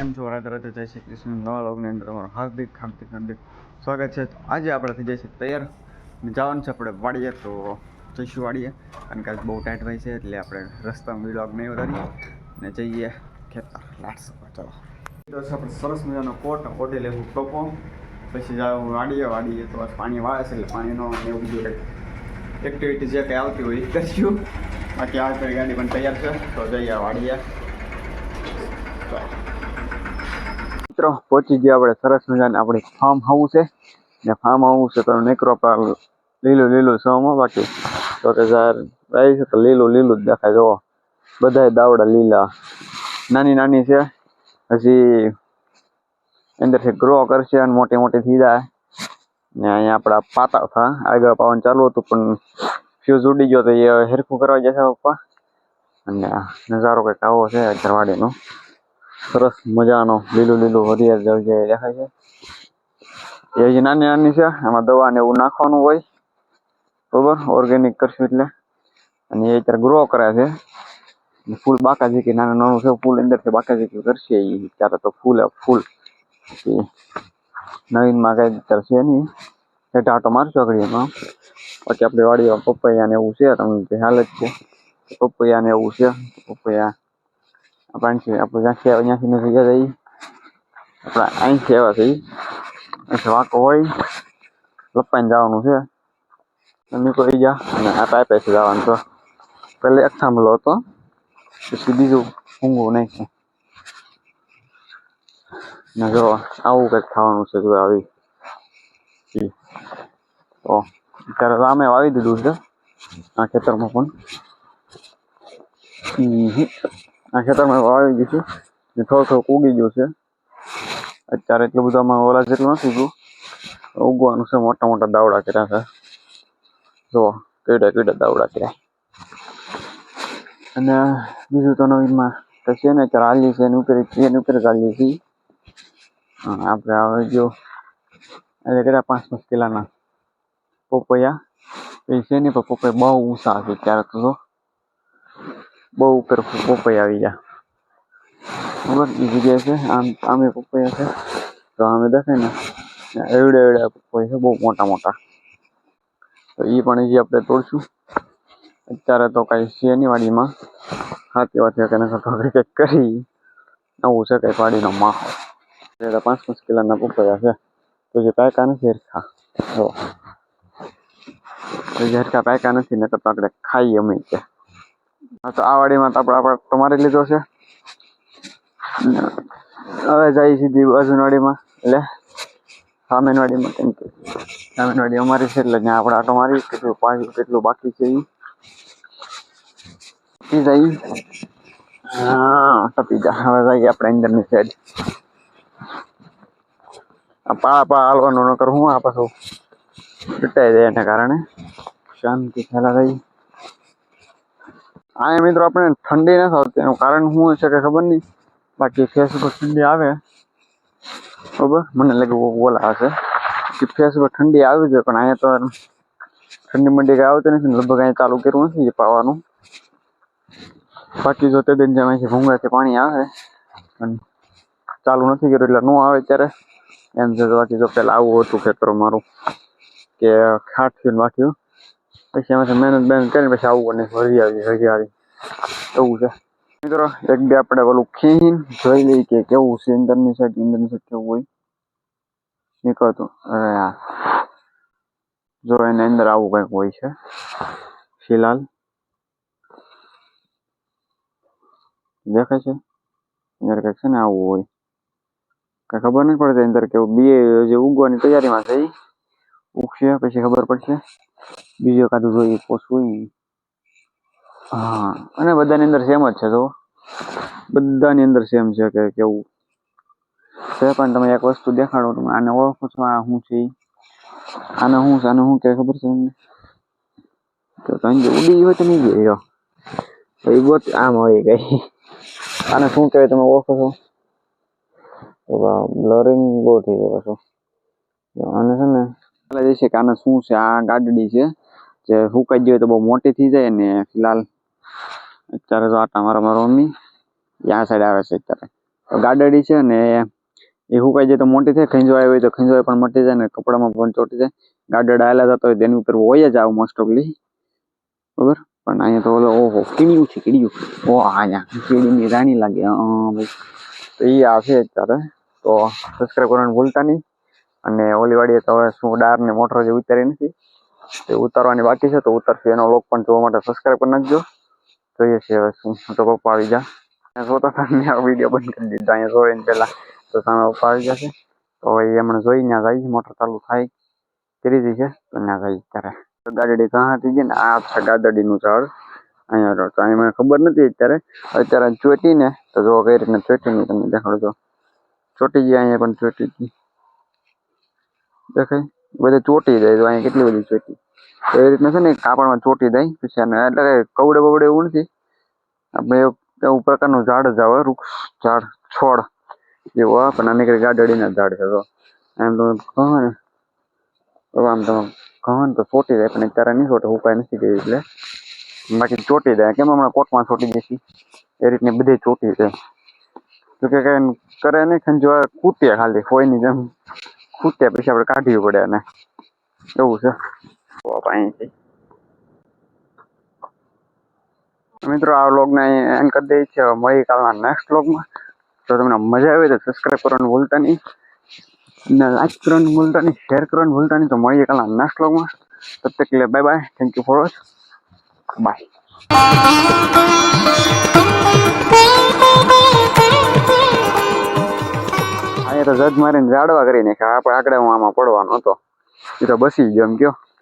કેમ છો રાધે રાધે જય શ્રી કૃષ્ણ, નવા લોગની અંદર તમારું હાર્દિક હાર્દિક હાર્દિક સ્વાગત છે. આજે આપણે થઈ છે તૈયાર. ને જવાનું છે આપણે વાડીએ, તો જઈશું વાડીએ. કારણ કે આજ બહુ ટાઈટ હોય છે, એટલે આપણે રસ્તામાં વિલોગ નહીં વધારીએ. ને જઈએ ખેતર લાટસો ચલો. તો આપણે સરસ મજાનો કોટ ઓઢી લેવું, ટોપો. પછી જાવ વાડીએ વાડીએ તો પાણી વાળે છે, એટલે પાણીનો એવું બીજું એક્ટિવિટી જે કંઈ આવતી હોય એ કરીશું. બાકી આ ગાડી પણ તૈયાર છે, તો જઈએ વાડીએ. મિત્રો, પહોંચી ગયા આપણે સરસ મજાને આપણી ફાર્મ હાઉસ છે ને ફાર્મ હાઉસ છે તો નેકરો પાર લીલું લીલું સોમાં બાકી. તો કે સર રહી છે તો લીલું લીલું જ દેખાય, જુઓ. બધાય દાવડા લીલા. નાની નાની છે. હજી અંદરથી ગ્રો કરશે અને મોટી મોટી થઈ જાય. ને અહીંયા આપણા પાતા હતા આગળ પાવન ચાલુ હતું, પણ ફ્યુઝ ઉડી ગયો તો એ હેરખું કરવા જશે પપ્પા. અને નજારો કંઈક આવો છે અજરવાડીનો સરસ મજાનો લીલું લીલું હરિયાળ જગ્યાએ દેખાય છે. એ નાની નાની છે, એમાં દવા ને એવું નાખવાનું હોય, બરોબર? ઓર્ગેનિક કરશું એટલે. અને એ અત્યારે ગ્રો કરે છે. ફૂલ ફૂલ બાકાજીકી નાનું નાનું છે, ફૂલ અંદરથી બાકાજીકી કરશે એ ત્યારે તો ફૂલ ફૂલ. નવીનમાં કઈ અત્યારે છે નહીં. એ ટાટો મારશો એમાં. પછી આપણી વાડીમાં પપૈયા ને એવું છે, તમને હાલ જ છે? પપૈયા ને એવું છે, પપૈયા આપણે આપણે જ્યાંથી આવે ત્યાંથી નથી ગયા જઈ આપણે અહીંથી આવ્યા છે અહીંથી વાંકો હોય લપાઈને જવાનું છે કોઈ જા અને આ પાઇપે છે જવાનું તો પહેલે એક થાંભલો હતો પછી બીજું ઊંઘું નહીં છે ને જો આવું કંઈક થવાનું છે જો આવી. તો અત્યારે આમે વાવી દીધું છે આ ખેતરમાં પણ. આ ખેતરમાં વાવી દીધું. ને થોડું થોડુંક ઉગી ગયું છે. અત્યારે એટલું બધું આમાં ઓલા જેટલું નથી ગયું ઉગવાનું છે, મોટા મોટા દાવડા કર્યા છે. જો, કેડા કેડા દાવડા કર્યા. અને બીજું તો નવીનમાં તો છે ને, અત્યારે હાલી છે એની ઉપર એની ઉપર ચાલીએ હાલીએ છીએ. આપણે હવે જો, એટલે કર્યા પાંચ પાંચ કિલાના પોપૈયા. એ છે ને પણ પોપૈયા બહુ ઊંચા છે ત્યારે તો બહુ ઉપર પોપૈયા આવી ગયા બરાબર એ જગ્યાએ છે આમ આમે પપૈયા છે તો આમે દેખાય ને એવડે એવડે પપૈયા છે બહુ મોટા મોટા તો એ પણ હજી આપણે તોડશું અત્યારે તો કાંઈ છે નહીં વાડીમાં વાત છે કે નકર તો કંઈક કરી આવું છે કંઈક વાડીનો માહોલ એટલે પાંચ પાંચ કિલોના પપૈયા છે તો જે પાયકા નથી હરખા જો હરખા પાયકા નથી ને તો આપણે ખાઈએ અમે કે હા, તો આ વાડીમાં તો આપણે આપણે તમારી લીધો છે. હવે જઈ સીધી બાજુવાડીમાં એટલે સામેનવાડીમાં કેમ કે. સામેનવાડી અમારી છે એટલે ત્યાં આપણે આટો મારી કેટલું પાછું કેટલું બાકી છે એ જઈ હા ટપી જા હવે જઈએ આપણે અંદરની સાઈડ પાળા પાળા હાલવાનું નકર હું, આ પાછું પીટાઈ જાય એના કારણે. શાંતિ ફેલા થઈ આ મિત્રો આપણે ઠંડી નથી આવતી. એનું કારણ શું છે કે ખબર નહીં. બાકી ફેસ ઠંડી આવે. બરોબર મને લાગે બોલા હશે. કે ફેસ ઉપર ઠંડી આવી છે પણ અહીંયા તો ઠંડી મંડી કઈ આવતી નથી લગભગ અહીંયા ચાલુ કર્યું નથી પાવાનું. બાકી જો તે દિન જેમ અહીંથી ભૂંગાથી પાણી આવે, પણ ચાલુ નથી કર્યું, એટલે ન આવે ત્યારે એમ છે બાકી જો પહેલાં આવું હતું ખેતર મારું, કે ખાઠ્યું ને વાઠ્યું પછી એમાંથી મહેનત મહેનત કરીને પછી આવું અને હરિયાળી હરિયાળી એવું છે. મિત્રો, એક બે આપણે પેલું ખીન જોઈ લઈએ કે કેવું છે અંદરની સાઈડ અંદરની સાઈડ કેવું હોય. નીકળતું. અરે યાર જો એની અંદર આવું કંઈક હોય છે. ફિલહાલ. દેખાય છે? અંદર કંઈક છે ને આવું હોય. કઈ ખબર નહીં પડતી અંદર કેવું. બે જે ઉગવાની તૈયારીમાં થઈ. ઉગશે, પછી ખબર પડશે. બીજું કાધું જોઈએ ઈ. હા, અને બધાની અંદર સેમ જ છે તો બધાની અંદર સેમ છે કે કેવું. છે પણ તમે એક વસ્તુ દેખાડો, તમે આને ઓળખો છો, આ શું છે આને શું છે, આને શું કે ખબર છે તમને? તો તમે જો ઉડી હોય તો નહીં ગઈ રહ્યો ભાઈ ગોત, આમ હોય ગઈ આને શું કહેવાય તમે ઓળખો છો? બ્લરિંગ બહુ થઈ જાય પાછું. જો આને છે ને પેલા જશે કે આને શું છે? આ ગાડડી છે. જે સુકાઈ ગઈ તો બહુ મોટી થઈ જાય ને ફિલહાલ અત્યારે તો આટા મારા મારા મમ્મી ત્યાં સાઈડ આવે છે અત્યારે. ગાડડી છે ને એ સુકાઈ જાય તો મોટી થાય ખંજવાય હોય તો ખંજવાય પણ મટી જાય ને કપડામાં પણ ચોટી જાય. ગાડડા આવેલા જતા હોય તેની ઉપર હોય જ આવું મોસ્ટ ઓફલી બરાબર? પણ અહીંયા તો ઓલો ઓહો, કીડિયું છે, કીડિયું. ઓ અહીંયા કીડીની રાણી લાગે. હા તો એ આવશે અત્યારે. તો સબસ્ક્રાઈબ કરવાનું ભૂલતા નહીં. અને ઓલીવાડીએ તો હવે શું, ડાર ને મોટર જે ઉતારી નથી. તે ઉતારવાની બાકી છે, તો ઉતારશે. એનો લોક પણ જોવા માટે સબસ્ક્રાઈબ કરી નાખજો. જોઈએ છે હવે શું. તો પપ્પા આવી જા. જોતા તમને વીડિયો બંધ કરી દીધો. અહીંયા જોઈ ને પહેલા તો સામે પપ્પા આવી જશે. તો હવે એ હમણાં જોઈ, ત્યાં જાય મોટર ચાલુ થાય. કરી દી છે. તો ત્યાં જાય ત્યારે ગાદડી કાં હતી ને, આ છે ગાદડીનું ઝાડ. અહીંયા. તો અહીં મને ખબર નથી અત્યારે. અત્યારે ચોટી ને તો જો કઈ રીતના ચોટી ને તમને દેખાડો છો ચોટી ગયા અહીંયા પણ ચોટી દેખાય? બધે ચોટી જાય તો અહીંયા કેટલી બધી ચોટી. તો એ રીતના છે ને કાપડમાં ચોટી જાય, પછી એટલે કે કવડે બવડે એવું નથી. આપણે એવું પ્રકારનું ઝાડ જ આવે, વૃક્ષ, ઝાડ, છોડ જેવું આવે, પણ આની ગાડડીના ઝાડ છે તો. એમ તો કહો ને. આમ તો કહો ને તો ચોટી જાય, પણ અત્યારે નહીં ચોટે, ઉપાય નથી ગઈ એટલે. બાકી ચોટી જાય. કેમ હમણાં કોટમાં ચોટી જશે એ રીતની બધી ચોટી જાય તો કે કરે નહીં ખંજવા કૂટ્યા ખાલી ફોઈની જેમ. ખૂટ્યા પછી આપણે કાઢવી પડે અને એવું છે. તો અહીંથી. મિત્રો, આ વ્લોગને એન્ડ કરી દઈએ છીએ. મળી કાલના નેક્સ્ટ વ્લોગમાં. જો તમને મજા આવી તો સબસ્ક્રાઈબ કરવાનું ભૂલતા નહીં. ને લાઈક કરવાનું ભૂલતા નહીં શેર કરવાનું ભૂલતા નહીં. તો મળીએ કાલના નેક્સ્ટ વ્લોગમાં. તબ તક લે bye bye thank you for watch bye અહીંયા તો જજ મારીને જાડવા કરી નાખ્યા. આપણે આકડે હું આમાં પડવાનો હતો. એ તો બસી ગયો એમ કયો.